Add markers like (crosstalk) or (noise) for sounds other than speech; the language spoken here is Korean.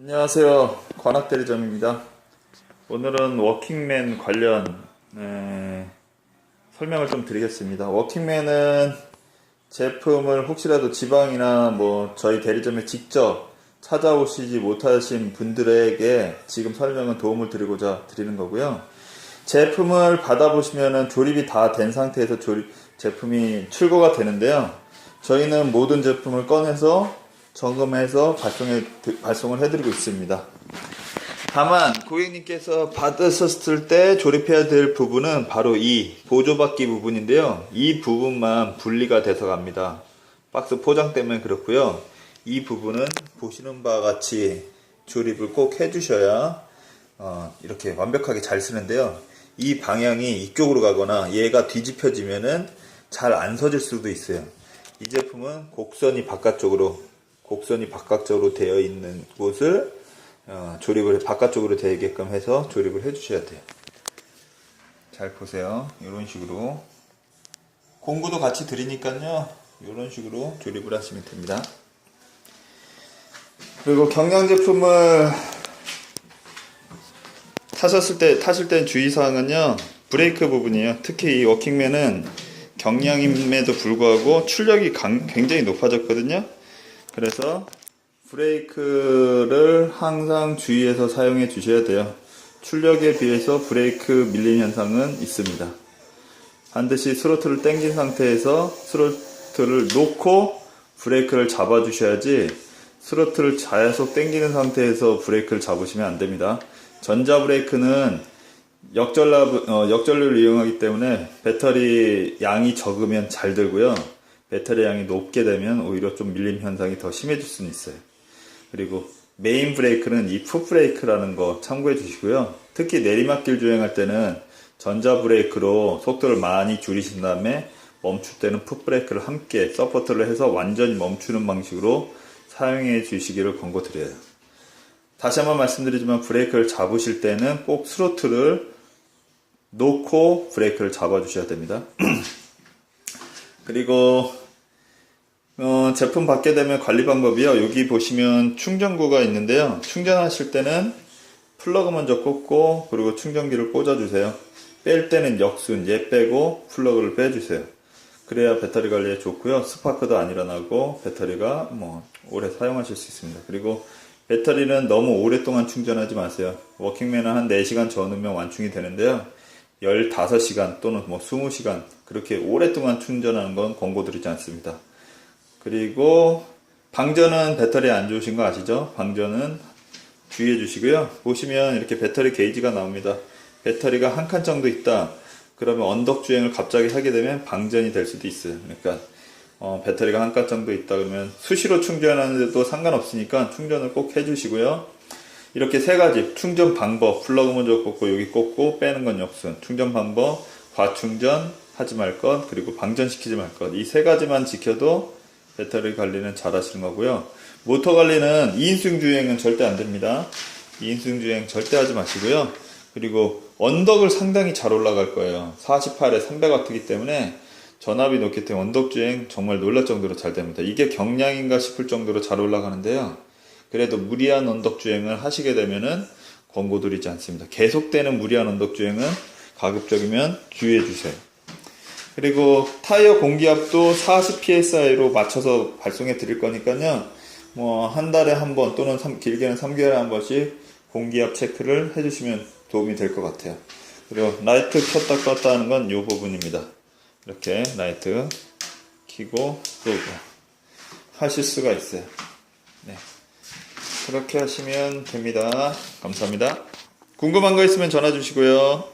안녕하세요. 관악 대리점입니다. 오늘은 워킹맨 관련 에, 설명을 좀 드리겠습니다. 워킹맨은 제품을 혹시라도 지방이나 뭐 저희 대리점에 직접 찾아오시지 못하신 분들에게 지금 설명은 도움을 드리고자 드리는 거고요. 제품을 받아보시면은 조립이 다 된 상태에서 조립 제품이 출고가 되는데요. 저희는 모든 제품을 꺼내서 점검해서 발송해, 발송을 해드리고 있습니다. 다만 고객님께서 받으셨을 때 조립해야 될 부분은 바로 이 보조받기 부분인데요. 이 부분만 분리가 돼서 갑니다. 박스 포장 때문에 그렇고요. 이 부분은 보시는 바와 같이 조립을 꼭 해주셔야 어, 이렇게 완벽하게 잘 쓰는데요. 이 방향이 이쪽으로 가거나 얘가 뒤집혀지면은 잘 안 서질 수도 있어요. 이 제품은 곡선이 바깥쪽으로 곡선이 바깥쪽으로 되어 있는 곳을 어, 조립을 바깥쪽으로 되게끔 해서 조립을 해주셔야 돼요. 잘 보세요. 이런 식으로 공구도 같이 드리니까요. 이런 식으로 조립을 하시면 됩니다. 그리고 경량 제품을 타셨을 때 타실 때 주의사항은요 브레이크 부분이에요 특히 이 워킹맨은 경량임에도 불구하고 출력이 강- 굉장히 높아졌거든요 그래서 브레이크를 항상 주의해서 사용해 주셔야 돼요 출력에 비해서 브레이크 밀림 현상은 있습니다 반드시 스로틀을 당긴 상태에서 스로틀을 놓고 브레이크를 잡아 주셔야지 스로틀을 계속 당기는 상태에서 브레이크를 잡으시면 안 됩니다. 전자 브레이크는 역전압, 어, 역전류를 이용하기 때문에 배터리 양이 적으면 잘 들고요. 배터리 양이 높게 되면 오히려 좀 밀림 현상이 더 심해질 수는 있어요. 그리고 메인 브레이크는 이 풋 브레이크라는 거 참고해 주시고요. 특히 내리막길 주행할 때는 전자 브레이크로 속도를 많이 줄이신 다음에 멈출 때는 풋 브레이크를 함께 서포트를 해서 완전히 멈추는 방식으로 사용해 주시기를 권고드려요. 다시 한번 말씀드리지만 브레이크를 잡으실 때는 꼭 스로틀을 놓고 브레이크를 잡아 주셔야 됩니다. (clears throat) 그리고 어, 제품 받게 되면 관리 방법이요. 여기 보시면 충전구가 있는데요. 충전하실 때는 플러그 먼저 꽂고 그리고 충전기를 꽂아주세요. 뺄 때는 역순 얘 빼고 플러그를 빼주세요. 그래야 배터리 관리에 좋고요. 스파크도 안 일어나고 배터리가 뭐 오래 사용하실 수 있습니다. 그리고 배터리는 너무 오랫동안 충전하지 마세요. 워킹맨은 한 4시간 전후면 완충이 되는데요. 15시간 또는 뭐 20시간 그렇게 오랫동안 충전하는 건 권고드리지 않습니다. 그리고 방전은 배터리 안 좋으신 거 아시죠? 방전은 주의해 주시고요. 보시면 이렇게 배터리 게이지가 나옵니다. 배터리가 한 칸 정도 있다. 그러면 언덕 주행을 갑자기 하게 되면 방전이 될 수도 있어요. 그러니까 어, 배터리가 한 칸 정도 있다 그러면 수시로 충전하는데도 상관없으니까 충전을 꼭 해주시고요. 이렇게 세 가지 충전 방법 플러그 먼저 꽂고 여기 꽂고 빼는 건 역순 충전 방법 과충전 하지 말 것 그리고 방전시키지 말 것 이 세 가지만 지켜도 배터리 관리는 잘 하시는 거고요. 모터 관리는 2인승 주행은 절대 안 됩니다. 2인승 주행 절대 하지 마시고요. 그리고 언덕을 상당히 잘 올라갈 거예요. 48에 300W이기 때문에 전압이 높기 때문에 언덕 주행 정말 놀랄 정도로 잘 됩니다. 이게 경량인가 싶을 정도로 잘 올라가는데요. 그래도 무리한 언덕 주행을 하시게 되면은 권고드리지 않습니다. 계속되는 무리한 언덕 주행은 가급적이면 주의해 주세요. 그리고 타이어 공기압도 40 psi로 맞춰서 발송해 드릴 거니까요. 뭐 한 달에 한 번 또는 삼- 길게는 3개월에 한 번씩 공기압 체크를 해주시면 도움이 될 것 같아요. 그리고 라이트 켰다 껐다 하는 건 이 부분입니다. 이렇게 라이트 키고 끄고 하실 수가 있어요. 네. 그렇게 하시면 됩니다. 감사합니다. 궁금한 거 있으면 전화 주시고요.